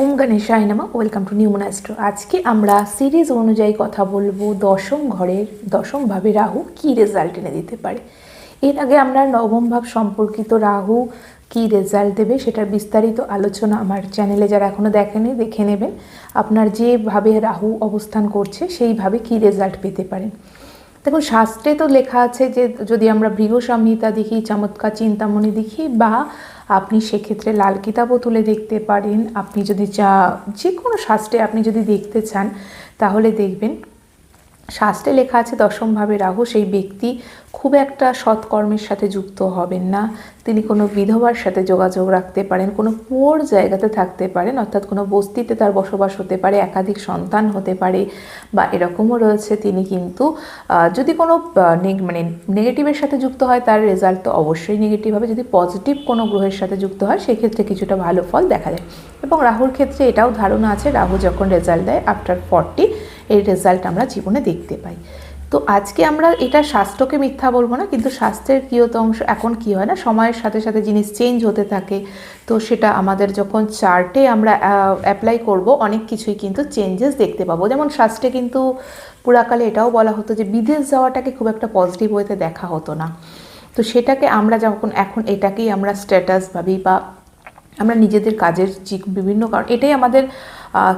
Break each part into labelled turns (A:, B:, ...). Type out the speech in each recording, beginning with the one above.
A: ওম গণেশাই নামা। Welcome to new মনাস্ট্রো আজকে আমরা সিরিজ অনুযায়ী কথা বলব দশম ঘরের, দশম ভাবে রাহু কী রেজাল্ট এনে দিতে পারে। এর আগে আমরা নবম ভাব সম্পর্কিত রাহু কী রেজাল্ট দেবে সেটার বিস্তারিত আলোচনা আমার চ্যানেলে যারা এখনও দেখেনি, দেখে নেবেন। আপনার যেভাবে রাহু অবস্থান করছে সেইভাবে কী রেজাল্ট পেতে পারেন দেখুন, শাস্ত্রে তো লেখা আছে যে যদি আমরা ভৃগ সংহিতা দেখি, চমৎকার চিন্তামণি দেখি বা আপনি সেক্ষেত্রে লাল কিতাবও তুলে দেখতে পারেন। আপনি যদি চা যে কোনো শাস্ত্রে আপনি যদি দেখতে চান, তাহলে দেখবেন শাস্ত্রে লেখা আছে দশমভাবে রাহু, সেই ব্যক্তি খুব একটা সৎকর্মের সাথে যুক্ত হবেন না। তিনি কোনো বিধবার সাথে যোগাযোগ রাখতে পারেন, কোনো পুয়োর জায়গাতে থাকতে পারেন, অর্থাৎ কোনো বস্তিতে তার বসবাস হতে পারে, একাধিক সন্তান হতে পারে বা এরকমও রয়েছে। তিনি কিন্তু যদি কোনো মানে নেগেটিভের সাথে যুক্ত হয়, তার রেজাল্ট তো অবশ্যই নেগেটিভ হবে। যদি পজিটিভ কোনো গ্রহের সাথে যুক্ত হয়, সেক্ষেত্রে কিছুটা ভালো ফল দেখা যায়। এবং রাহুর ক্ষেত্রে এটাও ধারণা আছে, রাহু যখন রেজাল্ট দেয় আফটার ফর্টি এর রেজাল্ট আমরা জীবনে দেখতে পাই। তো আজকে আমরা এটা স্বাস্থ্যকে মিথ্যা বলব না, কিন্তু শাস্ত্রের কিয়ত অংশ এখন কি হয় না, সময়ের সাথে সাথে জিনিস চেঞ্জ হতে থাকে। তো সেটা আমাদের যখন চার্টে আমরা অ্যাপ্লাই করব, অনেক কিছুই কিন্তু চেঞ্জেস দেখতে পাবো। যেমন স্বাস্থ্যে কিন্তু পুরাকালে এটাও বলা হতো যে বিদেশ যাওয়াটাকে খুব একটা পজিটিভ ওয়েতে দেখা হতো না। তো সেটাকে আমরা যখন, এখন এটাকেই আমরা স্ট্যাটাস ভাবি বা আমরা নিজেদের কাজের বিভিন্ন কারণ, এটাই আমাদের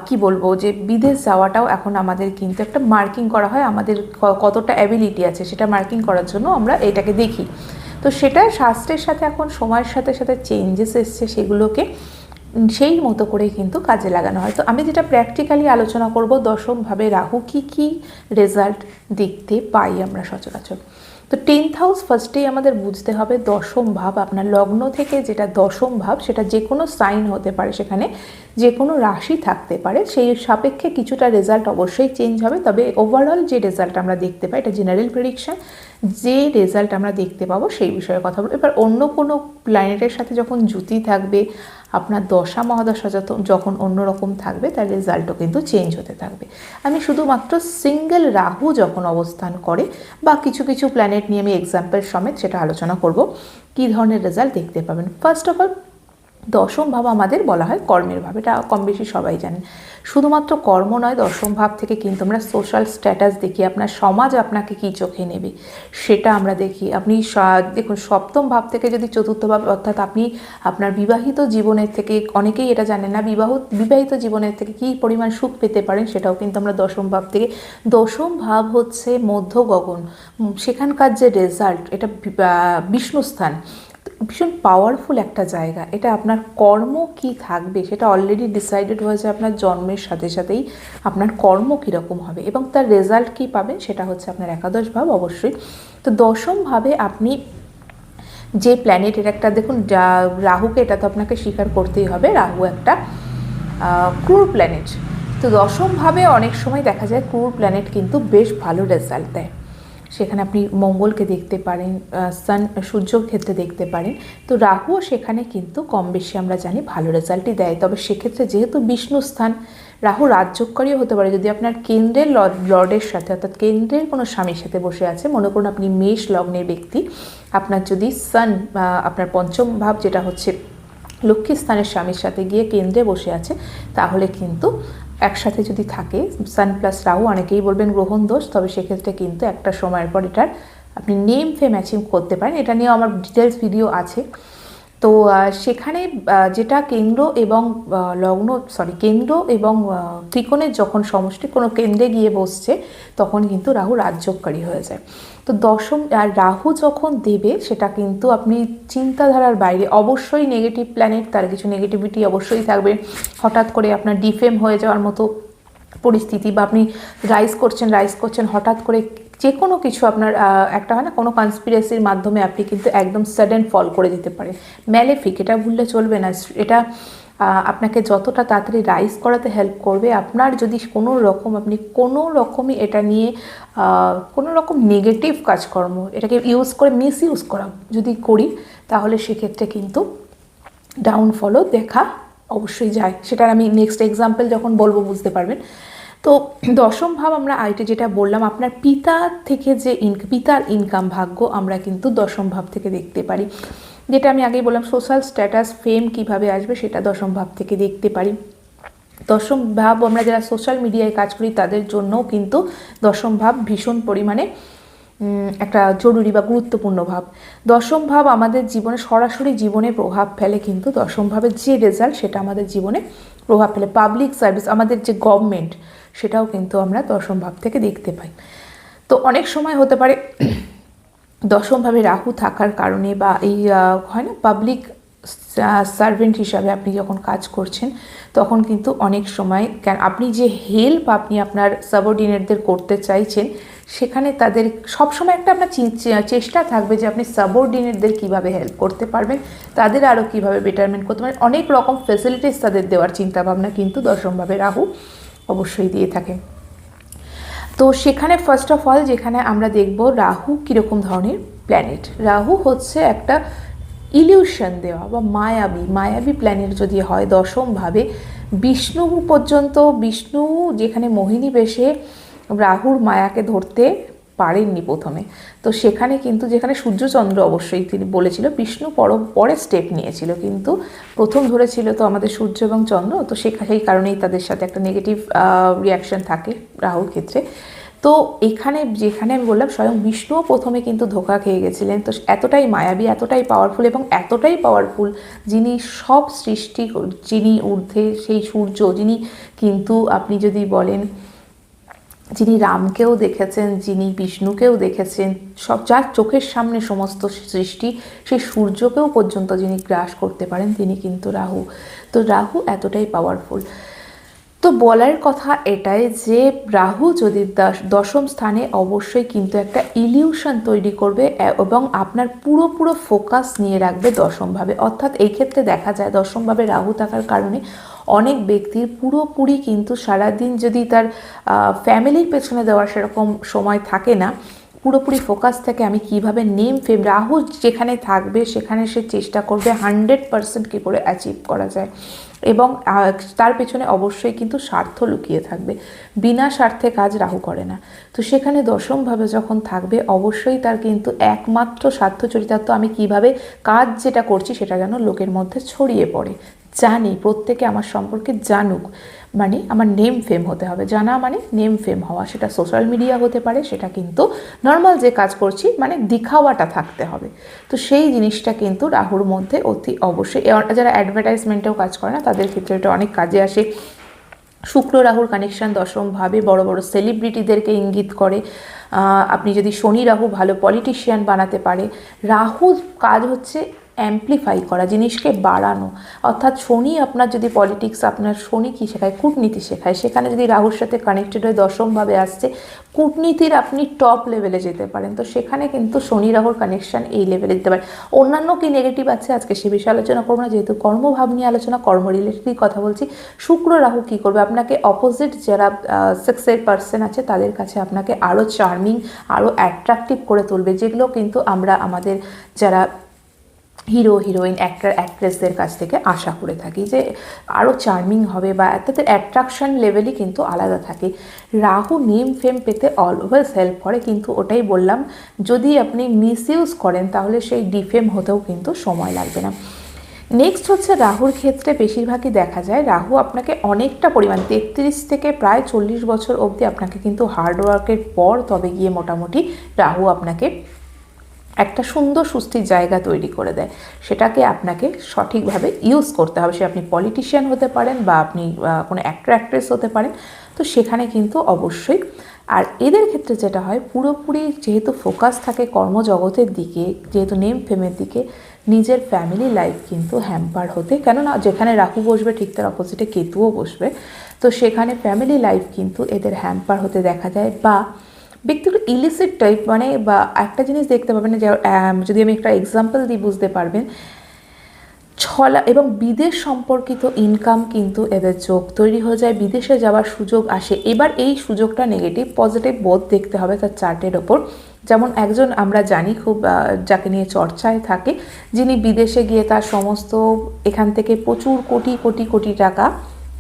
A: কি বলব যে বিদেশ যাওয়াটাও এখন আমাদের কিন্তু একটা মার্কিং করা হয়, আমাদের কতটা অ্যাবিলিটি আছে সেটা মার্কিং করার জন্য আমরা এটাকে দেখি। তো সেটা শাস্ত্রের সাথে এখন সময়ের সাথে সাথে চেঞ্জেস এসছে সেগুলোকে সেই মতো করে কিন্তু কাজে লাগানো হয়। তো আমি যেটা প্র্যাকটিক্যালি আলোচনা করব, দশমভাবে রাহু কি কি রেজাল্ট দেখতে পাই আমরা সচরাচর। তো টেন্থ হাউস ফার্স্টেই আমাদের বুঝতে হবে দশম ভাব, আপনার লগ্ন থেকে যেটা দশম ভাব, সেটা যে কোনো সাইন হতে পারে সেখানে যে কোনো রাশি থাকতে পারে, সেই সাপেক্ষে কিছুটা রেজাল্ট অবশ্যই চেঞ্জ হবে। তবে ওভারঅল যে রেজাল্ট আমরা দেখতে পাই, এটা জেনারেল প্রেডিকশন যে রেজাল্ট আমরা দেখতে পাবো সেই বিষয়ে কথা বলব। এবার অন্য কোনো প্ল্যানেটের সাথে যখন জুতি থাকবে, আপনার দশা মহাদশা যত, যখন অন্যরকম থাকবে, তার রেজাল্টও কিন্তু চেঞ্জ হতে থাকবে। আমি শুধুমাত্র সিঙ্গেল রাহু যখন অবস্থান করে, বা কিছু কিছু প্ল্যানেট নিয়ে আমি এক্সাম্পল সমেত সেটা আলোচনা করব, কী ধরনের রেজাল্ট দেখতে পাবেন? ফার্স্ট অফ অল দশম ভাব আমাদের বলা হয় কর্মের ভাব এটা কম বেশি সবাই জানেন। শুধুমাত্র কর্ম নয় দশম ভাব থেকে কিন্তু আমরা সোশ্যাল স্ট্যাটাস দেখি আপনার সমাজ আপনাকে কী চোখে নেবে সেটা আমরা দেখি। আপনি দেখুন সপ্তম ভাব থেকে যদি চতুর্থ ভাব অর্থাৎ আপনি আপনার বিবাহিত জীবনের থেকে অনেকেই এটা জানেন না বিবাহ বিবাহিত জীবনের থেকে কী পরিমাণ সুখ পেতে পারেন সেটাও কিন্তু আমরা দশম ভাব থেকে দশম ভাব হচ্ছে মধ্য গগন সেখানকার যে রেজাল্ট এটা বি- আহ, বিষ্ণু স্থান ভীষণ পাওয়ারফুল একটা জায়গা। এটা আপনার কর্ম কি থাকবে সেটা অলরেডি ডিসাইডেড হয়েছে আপনার জন্মের সাথে সাথেই আপনার কর্ম কীরকম হবে এবং তার রেজাল্ট কী পাবেন সেটা হচ্ছে আপনার একাদশ ভাব অবশ্যই। তো দশমভাবে আপনি যে প্ল্যানেট এর একটা দেখুন রাহুকে এটা তো আপনাকে স্বীকার করতেই হবে, রাহু একটা ক্রুর প্ল্যানেট তো দশমভাবে অনেক সময় দেখা যায় ক্রুর প্ল্যানেট কিন্তু বেশ ভালো রেজাল্ট দেয়। সেখানে আপনি মঙ্গলকে দেখতে পারেন সান সূর্যর ক্ষেত্রে দেখতে পারেন। তো রাহুও সেখানে কিন্তু কম বেশি আমরা জানি ভালো রেজাল্টই দেয়। তবে সেক্ষেত্রে যেহেতু বিষ্ণু স্থান, রাহু রাজ্যকারীও হতে পারে। যদি আপনার কেন্দ্রের লর্ড লর্ডের সাথে, অর্থাৎ কেন্দ্রের কোনো স্বামীর সাথে বসে আছে, মনে করুন আপনি মেষ লগ্নের ব্যক্তি, আপনার যদি সান আপনার পঞ্চম ভাব যেটা হচ্ছে লক্ষ্মী স্থানের স্বামীর সাথে গিয়ে কেন্দ্রে বসে আছে, তাহলে কিন্তু একসাথে যদি থাকে সান প্লাস রাহু, অনেকেই বলবেন গ্রহণ দোষ, তবে সেক্ষেত্রে কিন্তু একটা সময়ের পর এটার আপনি নেম ফে ম্যাচিং করতে পারেন। এটা নিয়েও আমার ডিটেলস ভিডিও আছে। তো সেখানে যেটা কেন্দ্র এবং লগ্ন সরি কেন্দ্র এবং ত্রিকোণের যখন সমষ্টি কোনো কেন্দ্রে গিয়ে বসছে, তখন কিন্তু রাহু রাজ্যকারী হয়ে যায়। তো দশম আর রাহু যখন দেবে, সেটা কিন্তু আপনি চিন্তাধারার বাইরে, অবশ্যই নেগেটিভ প্ল্যানেট তার কিছু নেগেটিভিটি অবশ্যই থাকবে। হঠাৎ করে আপনার ডিফেম হয়ে যাওয়ার মতো পরিস্থিতি বা আপনি রাইজ করছেন রাইজ করছেন, হঠাৎ করে যে কোনো কিছু আপনার একটা হয় না, কোনো কনস্পিরেসির মাধ্যমে আপনি কিন্তু একদম সাডেন ফল করে দিতে পারেন। ম্যালেফিক এটা ভুললে চলবে না। এটা আপনাকে যতটা তাড়াতাড়ি রাইজ করাতে হেল্প করবে, আপনার যদি কোনো রকম, আপনি কোনো রকমই এটা নিয়ে কোনো রকম নেগেটিভ কাজকর্ম, এটাকে ইউজ করে মিস ইউজ করা যদি করি, তাহলে সেক্ষেত্রে কিন্তু ডাউনফলও দেখা অবশ্যই যায়। সেটার আমি নেক্সট এক্সাম্পল যখন বলব, বুঝতে পারবেন। তো দশম ভাব আমরা আইটে যেটা বললাম, আপনার পিতা থেকে যে ইনক পিতার ইনকাম ভাগ্য আমরা কিন্তু দশম ভাব থেকে দেখতে পারি। যেটা আমি আগেই বললাম সোশ্যাল স্ট্যাটাস ফেম কীভাবে আসবে সেটা দশম ভাব থেকে দেখতে পারি। দশম ভাব আমরা যারা সোশ্যাল মিডিয়ায় কাজ করি, তাদের জন্যও কিন্তু দশম ভাব ভীষণ পরিমাণে একটা জরুরি বা গুরুত্বপূর্ণ ভাব। দশম ভাব আমাদের জীবনে সরাসরি জীবনে প্রভাব ফেলে কিন্তু দশম ভাবের যে রেজাল্ট সেটা আমাদের জীবনে প্রভাব ফেলে। পাবলিক সার্ভিস আমাদের যে গভর্নমেন্ট সেটাও কিন্তু আমরা দশম ভাব থেকে দেখতে পাই। তো অনেক সময় হতে পারে দশমভাবে রাহু থাকার কারণে বা এই হয় না? পাবলিক সার্ভেন্ট হিসাবে আপনি যখন কাজ করছেন, তখন কিন্তু অনেক সময় আপনি যে হেল্প আপনি আপনার সাবঅর্ডিনেটদের করতে চাইছেন সেখানে তাদের সবসময় একটা আপনার চেষ্টা থাকবে যে আপনি সাবঅর্ডিনেটদের কীভাবে হেল্প করতে পারবেন, তাদের আরও কীভাবে বেটারমেন্ট করতে পারেন অনেক রকম ফেসিলিটিস তাদের দেওয়ার চিন্তাভাবনা কিন্তু দশমভাবে রাহু অবশ্যই দিয়ে থাকে। তো সেখানে ফার্স্ট অফ অল যেখানে আমরা দেখব রাহু কীরকম ধরনের প্ল্যানেট রাহু হচ্ছে একটা ইলিউশন দেওয়া বা মায়াবী মায়াবী প্ল্যানেট যদি হয় দশমভাবে বিষ্ণু পর্যন্ত, বিষ্ণু যেখানে মোহিনী বেশে রাহুর মায়াকে ধরতে পারেননি প্রথমে। তো সেখানে কিন্তু, যেখানে সূর্যচন্দ্র অবশ্যই তিনি বলেছিল, বিষ্ণু পর, পরে স্টেপ নিয়েছিল। কিন্তু প্রথম ধরেছিল তো আমাদের সূর্য এবং চন্দ্র, তো সেখা- সেই কারণেই তাদের সাথে একটা নেগেটিভ রিয়াকশন থাকে রাহুর ক্ষেত্রে। তো এখানে, যেখানে আমি বললাম, স্বয়ং বিষ্ণুও প্রথমে কিন্তু ধোকা খেয়ে গেছিলেন। তো এতটাই মায়াবী, এতটাই পাওয়ারফুল এবং এতটাই পাওয়ারফুল যিনি সব সৃষ্টি, যিনি ঊর্ধ্বে, সেই সূর্য, যিনি কিন্তু আপনি যদি বলেন যিনি রামকেও দেখেছেন, যিনি বিষ্ণুকেও দেখেছেন, সব যার চোখের সামনে সমস্ত সৃষ্টি, সেই সূর্যকেও পর্যন্ত যিনি গ্রাস করতে পারেন, তিনি কিন্তু রাহু। তো রাহু এতটাই পাওয়ারফুল তো বলার কথা এটাই যে, রাহু যদি দশম স্থানে অবশ্যই কিন্তু একটা ইলিউশন তৈরি করবে এবং আপনার পুরো পুরো ফোকাস নিয়ে রাখবে দশমভাবে। অর্থাৎ এই ক্ষেত্রে দেখা যায় দশমভাবে রাহু থাকার কারণে অনেক ব্যক্তির পুরোপুরি কিন্তু সারাদিন যদি তার ফ্যামিলির পেছনে দেওয়ার সেরকম সময় থাকে না, পুরোপুরি ফোকাস থেকে আমি কীভাবে নেম ফেম রাহু যেখানে থাকবে সেখানে সে চেষ্টা করবে হান্ড্রেড পারসেন্ট কী করে অ্যাচিভ করা যায়। এবং তার পেছনে অবশ্যই কিন্তু স্বার্থ লুকিয়ে থাকবে। বিনা স্বার্থে কাজ রাহু করে না। তো সেখানে দশমভাবে যখন থাকবে, অবশ্যই তার কিন্তু একমাত্র স্বার্থ চরিতার্থ আমি কীভাবে কাজ যেটা করছি সেটা যেন লোকের মধ্যে ছড়িয়ে পড়ে। জানি, প্রত্যেকে আমার সম্পর্কে জানুক। মানে আমার নেম ফেম হতে হবে। জানা মানে নেম ফেম হওয়া। সেটা সোশ্যাল মিডিয়া হতে পারে, সেটা কিন্তু নর্মাল যে কাজ করছি মানে দিখাওয়াটা থাকতে হবে। তো সেই জিনিসটা কিন্তু রাহুর মধ্যে অতি অবশ্যই। যারা অ্যাডভার্টাইজমেন্টেও কাজ করে না, তাদের ক্ষেত্রে এটা অনেক কাজে আসে। শুক্র রাহুর কানেকশন দশমভাবে বড় বড় সেলিব্রিটিদেরকে ইঙ্গিত করে। আপনি যদি শনি রাহু ভালো পলিটিশিয়ান বানাতে পারে, রাহুর কাজ হচ্ছে অ্যাম্পলিফাই করা, জিনিসকে বাড়ানো। অর্থাৎ শনি আপনার যদি পলিটিক্স আপনার শনি কী শেখায়? কূটনীতি শেখায়। সেখানে যদি রাহুর সাথে কানেক্টেড হয়ে দশমভাবে আসছে, কূটনীতির আপনি টপ লেভেলে যেতে পারেন। তো সেখানে কিন্তু শনি রাহুর কানেকশান এই লেভেলে যেতে পারে। অন্যান্য কি নেগেটিভ আছে? আজকে সে বিষয়ে আলোচনা করব না। যেহেতু কর্মভাব নিয়ে আলোচনা কর্ম রিলেটেডই কথা বলছি। শুক্র রাহু কী করবে? আপনাকে অপোজিট যারা সেক্সের পার্সন আছে, তাদের কাছে আপনাকে আরও চার্মিং আরও অ্যাট্রাকটিভ করে তুলবে। যেগুলো কিন্তু আমরা, আমাদের যারা হিরো, হিরোইন অ্যাক্টর অ্যাক্ট্রেসদের কাছ থেকে আশা করে থাকি যে আরও চার্মিং হবে বা তাদের অ্যাট্রাকশন লেভেলই কিন্তু আলাদা থাকে। রাহু নেম ফেম পেতে অলওয়েজ হেল্প করে, কিন্তু ওটাই বললাম, যদি আপনি মিসইউজ করেন তাহলে সেই ডিফেম হতেও কিন্তু সময় লাগবে না। নেক্সট হচ্ছে রাহুর ক্ষেত্রে বেশিরভাগই দেখা যায়, রাহু আপনাকে অনেকটা পরিমাণ, তেত্রিশ থেকে প্রায় চল্লিশ বছর অবধি আপনাকে কিন্তু হার্ডওয়ার্কের পর তবে গিয়ে মোটামুটি রাহু আপনাকে একটা সুন্দর সুস্থির জায়গা তৈরি করে দেয়। সেটাকে আপনাকে সঠিকভাবে ইউজ করতে হবে। সে আপনি পলিটিশিয়ান হতে পারেন বা আপনি কোনো অ্যাক্টর অ্যাক্ট্রেস হতে পারেন। তো সেখানে কিন্তু অবশ্যই, আর এদের ক্ষেত্রে যেটা হয়, পুরোপুরি যেহেতু ফোকাস থাকে কর্মজগতের দিকে, যেহেতু নেম ফেমের দিকে, নিজের ফ্যামিলি লাইফ কিন্তু হ্যাম্পার হতে। কেননা যেখানে রাহু বসবে, ঠিক তার অপোজিটে কেতুও বসবে। তো সেখানে ফ্যামিলি লাইফ কিন্তু এদের হ্যাম্পার হতে দেখা যায়। বা ব্যক্তিগুলো ইলিসিট টাইপ মানে বা একটা জিনিস দেখতে পাবেন যে যদি আমি একটা এক্সাম্পল দিই, বুঝতে পারবেন। ছলা, এবং বিদেশ সম্পর্কিত ইনকাম কিন্তু এদের যোগ তৈরি হয়ে যায়। বিদেশে যাওয়ার সুযোগ আসে। এবার এই সুযোগটা নেগেটিভ পজিটিভ বোধ দেখতে হবে তার চার্টের ওপর। যেমন একজন আমরা জানি খুব যাকে নিয়ে চর্চায় থাকে, যিনি বিদেশে গিয়ে তার সমস্ত, এখান থেকে প্রচুর কোটি কোটি কোটি টাকা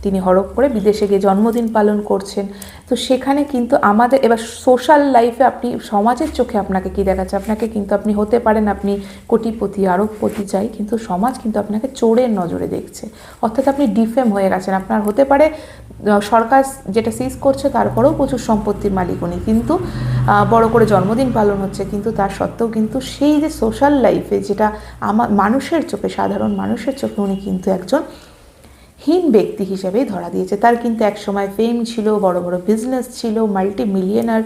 A: তিনি হরপ করে বিদেশে গিয়ে জন্মদিন পালন করছেন। তো সেখানে কিন্তু আমাদের, এবার সোশ্যাল লাইফে আপনি, সমাজের চোখে আপনাকে কি দেখাচ্ছে? আপনাকে কিন্তু আপনি হতে পারেন, আপনি কোটিপতি, আরবপতি চাই, কিন্তু সমাজ কিন্তু আপনাকে চোরের নজরে দেখছে। অর্থাৎ আপনি ডিফেম হয়ে গেছেন। আপনার হতে পারে সরকার যেটা সিজ করছে, তারপরেও প্রচুর সম্পত্তির মালিক উনি। কিন্তু বড় করে জন্মদিন পালন হচ্ছে, কিন্তু তার সত্ত্বেও কিন্তু সেই যে সোশ্যাল লাইফে যেটা আমার মানুষের চোখে, সাধারণ মানুষের চোখে উনি কিন্তু একজন হীন ব্যক্তি হিসেবেই ধরা দিয়েছে। তার কিন্তু এক সময় ফেম ছিল, বড় বড় বিজনেস ছিল মাল্টি মিলিয়নার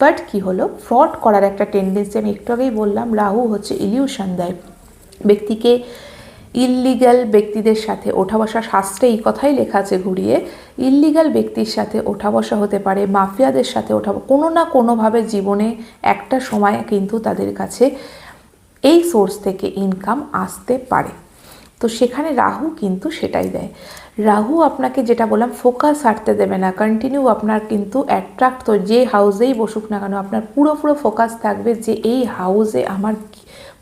A: বাট কি হলো? ফ্রড করার একটা টেন্ডেন্সি আমি একটু আগেই বললাম, রাহু হচ্ছে ইলিউশন দেয়। ব্যক্তিকে ইললিগ্যাল ব্যক্তিদের সাথে ওঠা বসা শাস্ত্রে এই কথাই লেখা আছে ঘুরিয়ে ইললিগ্যাল ব্যক্তির সাথে ওঠা বসা হতে পারে, মাফিয়াদের সাথে ওঠা কোনো না কোনোভাবে জীবনে একটা সময় কিন্তু তাদের কাছে এই সোর্স থেকে ইনকাম আসতে পারে। তো সেখানে রাহু কিন্তু সেটাই দেয়। রাহু আপনাকে যেটা বললাম ফোকাস হাঁটতে দেবে না। কন্টিনিউ আপনার কিন্তু অ্যাট্রাক্ট তো যে হাউসেই বসুক না কেন, আপনার পুরো পুরো ফোকাস থাকবে যে এই হাউসে আমার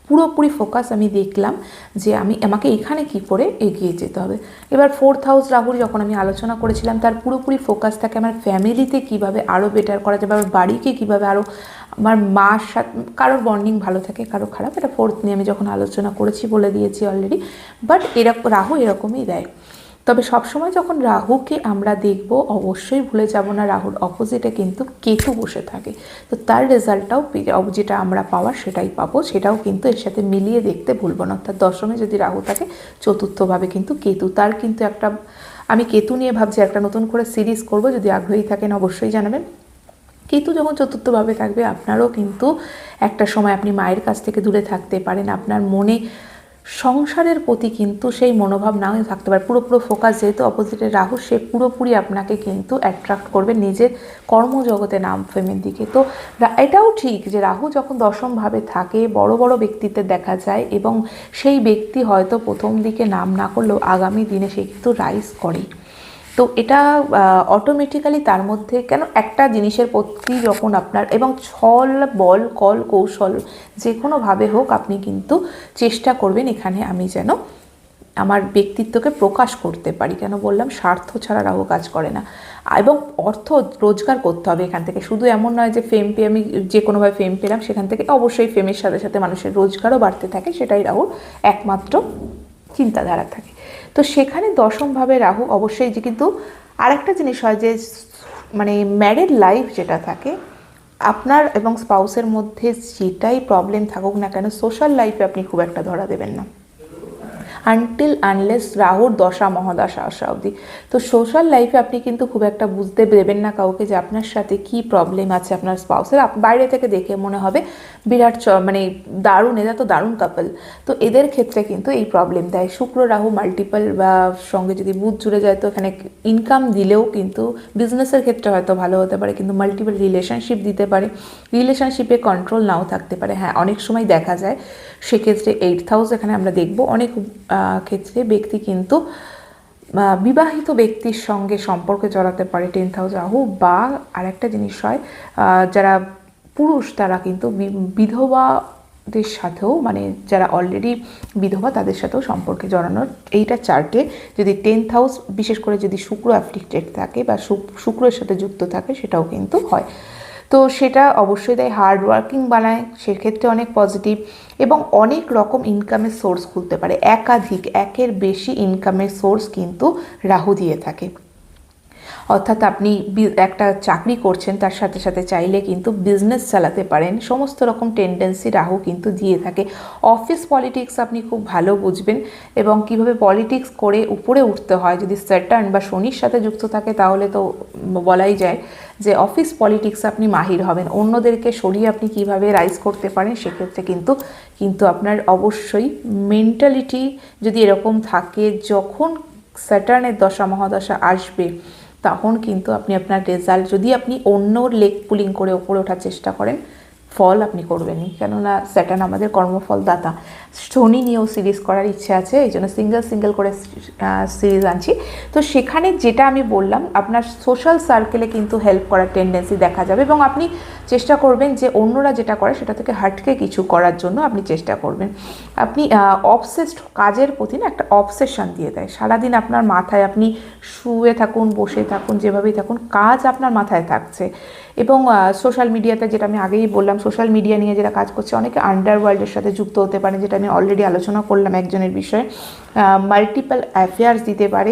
A: পুরোপুরি ফোকাস আমি দেখলাম যে আমি আমাকে এখানে কি করে এগিয়ে যেতে হবে। এবার ফোর্থ হাউস রাহুর যখন আমি আলোচনা করেছিলাম, তার পুরোপুরি ফোকাস থাকে আমার ফ্যামিলিতে কীভাবে আরও বেটার করা যাবে আমার বাড়িকে কীভাবে আরও আমার মার সাথে, কারোর বন্ডিং ভালো থাকে কারও খারাপ, এটা ফোর্থ নিয়ে আমি যখন আলোচনা করেছি বলে দিয়েছি অলরেডি বাট এরকম রাহু এরকমই দেয়। তবে সবসময় যখন রাহুকে আমরা দেখব, অবশ্যই ভুলে যাব না রাহুর অপোজিটে কিন্তু কেতু বসে থাকে। তো তার রেজাল্টটাও যেটা আমরা পাওয়ার সেটাই পাবো, সেটাও কিন্তু এর সাথে মিলিয়ে দেখতে ভুলবো না। অর্থাৎ দশমে যদি রাহু থাকে, চতুর্থভাবে কিন্তু কেতু, তার কিন্তু একটা, আমি কেতু নিয়ে ভাবছি একটা নতুন করে সিরিজ করব, যদি আগ্রহী থাকেন অবশ্যই জানাবেন। কেতু যখন চতুর্থভাবে থাকবে, আপনারও কিন্তু একটা সময় আপনি মায়ের কাছ থেকে দূরে থাকতে পারেন। আপনার মনে সংসারের প্রতি কিন্তু সেই মনোভাব নাও থাকতে পারে। পুরোপুরো পুরো ফোকাস যেহেতু অপোজিটে রাহু সে পুরোপুরি আপনাকে কিন্তু অ্যাট্রাক্ট করবে নিজের কর্মজগতে নাম ফেমের দিকে। তো এটাও ঠিক যে রাহু যখন দশমভাবে থাকে, বড় বড় ব্যক্তিত্বের দেখা যায় এবং সেই ব্যক্তি হয়তো প্রথম দিকে নাম না করলেও আগামী দিনে সে কিন্তু রাইজ করে তো এটা অটোমেটিক্যালি তার মধ্যে কেন একটা জিনিসের প্রতি যখন আপনার, এবং ছল, বল, কল, কৌশল যে কোনোভাবে হোক আপনি কিন্তু চেষ্টা করবেন এখানে আমি যেন আমার ব্যক্তিত্বকে প্রকাশ করতে পারি। কেন বললাম, স্বার্থ ছাড়া রাহু কাজ করে না। এবং অর্থ রোজগার করতে হবে এখান থেকে। শুধু এমন নয় যে ফেম পেয়ে আমি যে কোনোভাবে ফেম পেলাম, সেখান থেকে অবশ্যই ফেমের সাথে সাথে মানুষের রোজগারও বাড়তে থাকে। সেটাই রাহুর একমাত্র চিন্তাধারা থাকে। তো সেখানে দশমভাবে রাহু অবশ্যই যে কিন্তু আরেকটা জিনিস হয় যে মানে ম্যারেড লাইফ যেটা থাকে, আপনার এবং স্পাউসের মধ্যে যেটাই প্রবলেম থাকুক না কেন সোশ্যাল লাইফে আপনি খুব একটা ধরা দেবেন না। আনটিল আনলেস রাহুর দশা, মহাদশা আসা অবধি। তো সোশ্যাল লাইফে আপনি কিন্তু খুব একটা বুঝতে দেবেন না কাউকে যে আপনার সাথে কি প্রবলেম আছে আপনার স্পাউসের বাইরে থেকে দেখে মনে হবে বিরাট মানে দারুণ, এরা তো দারুণ কাপল তো এদের ক্ষেত্রে কিন্তু এই প্রবলেম দেয় শুক্র, রাহু মাল্টিপল বা সঙ্গে যদি বুধ জুড়ে যায় তো এখানে ইনকাম দিলেও কিন্তু বিজনেসের ক্ষেত্রে হয়তো ভালো হতে পারে, কিন্তু মাল্টিপল রিলেশনশিপ দিতে পারে। রিলেশনশিপে কন্ট্রোল নাও থাকতে পারে। হ্যাঁ অনেক সময় দেখা যায়, সেক্ষেত্রে এইট হাউস এখানে আমরা দেখব। অনেক ক্ষেত্রে ব্যক্তি কিন্তু বিবাহিত ব্যক্তির সঙ্গে সম্পর্কে জড়াতে পারে টেন্থ হাউস রাহু বা আরেকটা জিনিস হয় যারা পুরুষ তারা কিন্তু বি- বিধবাদের সাথেও মানে যারা অলরেডি বিধবা তাদের সাথেও সম্পর্কে জড়ানোর এইটা চার্টে যদি টেন্থ হাউস বিশেষ করে যদি শুক্র অ্যাফ্লিক্টেড থাকে বা শুক- শুক্রের সাথে যুক্ত থাকে সেটাও কিন্তু হয়। তো সেটা অবশ্যই দেয় হার্ড ওয়ার্কিং বানায়, সেক্ষেত্রে অনেক পজিটিভ এবং অনেক রকম ইনকামের সোর্স খুলতে পারে। একাধিক, একের বেশি ইনকামের সোর্স কিন্তু রাহু দিয়ে থাকে। অর্থাৎ আপনি একটা চাকরি করছেন, তার সাথে সাথে চাইলে কিন্তু বিজনেস চালাতে পারেন। সমস্ত রকম টেন্ডেন্সি রাহু কিন্তু দিয়ে থাকে। অফিস পলিটিক্স আপনি খুব ভালো বুঝবেন এবং কীভাবে পলিটিক্স করে উপরে উঠতে হয়। যদি স্যাটার্ন বা শনির সাথে যুক্ত থাকে, তাহলে তো বলাই যায় যে অফিস পলিটিক্স আপনি মাহির হবেন। অন্যদেরকে সরিয়ে আপনি কীভাবে রাইজ করতে পারেন, সেক্ষেত্রে কিন্তু কিন্তু আপনার অবশ্যই মেন্টালিটি যদি এরকম থাকে, যখন স্যাটার্নের দশা, মহাদশা আসবে তখন কিন্তু আপনি আপনার রেজাল্ট যদি আপনি অন্য লেগ পুলিং করে ওপরে ওঠার চেষ্টা করেন ফল আপনি করবেনই কেননা স্যাটার্ন আমাদের কর্মফল দাতা শনি নিয়েও সিরিজ করার ইচ্ছে আছে, এই জন্য সিঙ্গেল সিঙ্গেল করে সিরিজ আনছি। তো সেখানে যেটা আমি বললাম, আপনার সোশ্যাল সার্কেলে কিন্তু হেল্প করার টেন্ডেন্সি দেখা যাবে এবং আপনি চেষ্টা করবেন যে অন্যরা যেটা করে সেটা থেকে হাটকে কিছু করার জন্য আপনি চেষ্টা করবেন। আপনি অবসেসড কাজের প্রতি না একটা অবসেশন দিয়ে দেয়। সারাদিন আপনার মাথায় আপনি শুয়ে থাকুন, বসে থাকুন, যেভাবেই থাকুন, কাজ আপনার মাথায় থাকছে। এবং সোশ্যাল মিডিয়াতে যেটা আমি আগেই বললাম সোশ্যাল মিডিয়া নিয়ে যারা কাজ করছে, অনেকে আন্ডারওয়ার্ল্ডের সাথে যুক্ত হতে পারে, যেটা আমি অলরেডি আলোচনা করলাম একজনের বিষয়ে। মাল্টিপাল অ্যাফেয়ার্স দিতে পারে,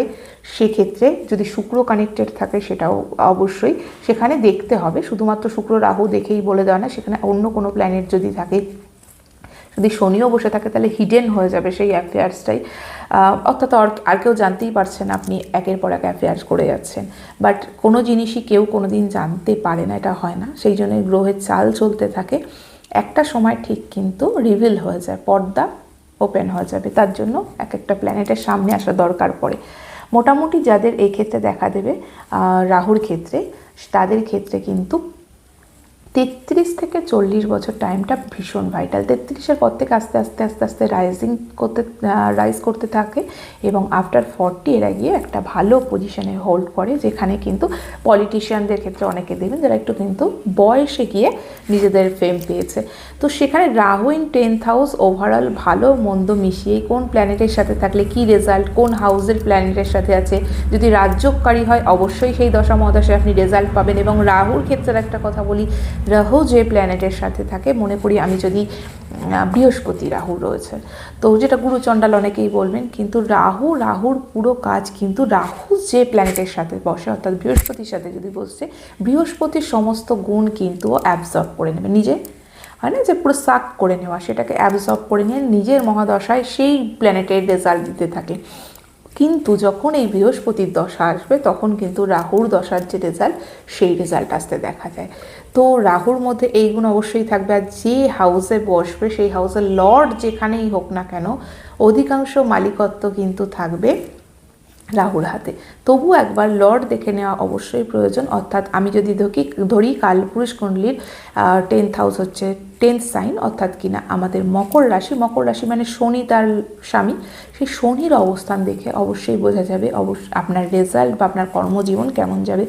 A: সেক্ষেত্রে যদি শুক্র কানেক্টেড থাকে সেটাও অবশ্যই সেখানে দেখতে হবে। শুধুমাত্র শুক্র রাহু দেখেই বলে দেওয়া না, সেখানে অন্য কোনো প্ল্যানেট যদি থাকে যদি শনিও বসে থাকে, তাহলে হিডেন হয়ে যাবে সেই অ্যাফেয়ার্সটাই অর্থাৎ আর- কেউ জানতেই পারছে না আপনি একের পর এক অ্যাফেয়ার্স করে যাচ্ছেন। বাট কোনো জিনিসই কেউ কোনো দিন জানতে পারে না, এটা হয় না। সেই জন্য গ্রহের চাল চলতে থাকে। একটা সময় ঠিক কিন্তু রিভিল হয়ে যায়, পর্দা ওপেন হয়ে যাবে। তার জন্য এক একটা প্ল্যানেটের সামনে আসা দরকার পড়ে। মোটামুটি যাদের এই ক্ষেত্রে দেখা দেবে রাহুর ক্ষেত্রে, তাদের ক্ষেত্রে কিন্তু তেত্রিশ থেকে চল্লিশ বছর টাইমটা ভীষণ ভাইটাল তেত্রিশের পর থেকে আস্তে আস্তে আস্তে আস্তে রাইজিং করতে রাইজ করতে থাকে এবং আফটার ফর্টি এরা গিয়ে একটা ভালো পজিশনে হোল্ড করে, যেখানে কিন্তু পলিটিশিয়ানদের ক্ষেত্রে অনেকে দেবেন যারা একটু কিন্তু বয়সে গিয়ে নিজেদের ফেম পেয়েছে। তো সেখানে Rahu in tenth house overall ভালো, মন্দ মিশিয়ে কোন প্ল্যানেটের সাথে থাকলে কি রেজাল্ট কোন হাউসের প্ল্যানেটের সাথে আছে? যদি রাজ্যকারী হয়, অবশ্যই সেই দশা মহাদশে আপনি রেজাল্ট পাবেন এবং রাহুর ক্ষেত্রে একটা কথা বলি রাহু যে প্ল্যানেটের সাথে থাকে, মনে করি আমি যদি বৃহস্পতি রাহু রয়েছে। তো যেটা গুরুচণ্ডাল অনেকেই বলবেন, কিন্তু রাহু, রাহুর পুরো কাজ কিন্তু রাহু যে প্ল্যানেটের সাথে বসে, অর্থাৎ বৃহস্পতির সাথে যদি বসছে, বৃহস্পতির সমস্ত গুণ কিন্তু অ্যাবজর্ব করে নেবে নিজে। হয় না যে পুরো সাক করে নেওয়া, সেটাকে অ্যাবজর্ব করে নিয়ে নিজের মহাদশায় সেই প্ল্যানেটের রেজাল্ট দিতে থাকে। কিন্তু যখন এই বৃহস্পতির দশা আসবে, তখন কিন্তু রাহুর দশার যে রেজাল্ট সেই রেজাল্ট আসতে দেখা যায়। তো রাহুর মধ্যে এই গুণ অবশ্যই থাকবে। আর যে হাউসে বসবে, সেই হাউসের লর্ড যেখানেই হোক না কেন, অধিকাংশ মালিকত্ব কিন্তু থাকবে রাহুর হাতে। তবু একবার লর্ড দেখে নেওয়া অবশ্যই প্রয়োজন। অর্থাৎ আমি যদি ধরি ধরি কালপুরুষ কুণ্ডলীর টেন্থ হাউস হচ্ছে টেন্থ সাইন অর্থাৎ কিনা আমাদের মকর রাশি মকর রাশি মানে শনি তার স্বামী, সেই শনির অবস্থান দেখে অবশ্যই বোঝা যাবে, অবশ্য আপনার রেজাল্ট বা আপনার কর্মজীবন কেমন যাবে।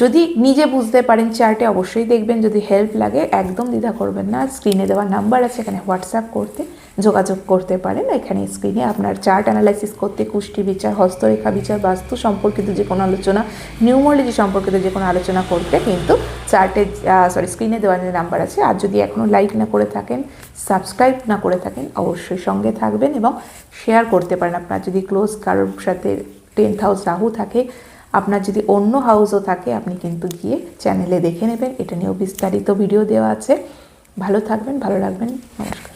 A: যদি নিজে বুঝতে পারেন চার্টে অবশ্যই দেখবেন, যদি হেল্প লাগে, একদম দ্বিধা করবেন না। স্ক্রিনে দেওয়া নাম্বার আছে, এখানে হোয়াটসঅ্যাপ করতে, যোগাযোগ করতে পারেন। এখানে স্ক্রিনে আপনার চার্ট অ্যানালাইসিস করতে, কুষ্টি বিচার, হস্তরেখা বিচার, বাস্তু সম্পর্কিত যে কোনো আলোচনা নিউমোলজি সম্পর্কিত যে কোনো আলোচনা করতে কিন্তু চার্টে সরি স্ক্রিনে দেওয়া যে নাম্বার আছে। আর যদি এখনও লাইক না করে থাকেন সাবস্ক্রাইব না করে থাকেন, অবশ্যই সঙ্গে থাকবেন এবং শেয়ার করতে পারেন। আপনার যদি ক্লোজ কারোর সাথে টেন্থ হাউস রাহু থাকে আপনার যদি অন্য হাউসও থাকে, আপনি কিন্তু গিয়ে চ্যানেলে দেখে নেবেন। এটা নিয়েও বিস্তারিত ভিডিও দেওয়া আছে। ভালো থাকবেন, ভালো রাখবেন। নমস্কার।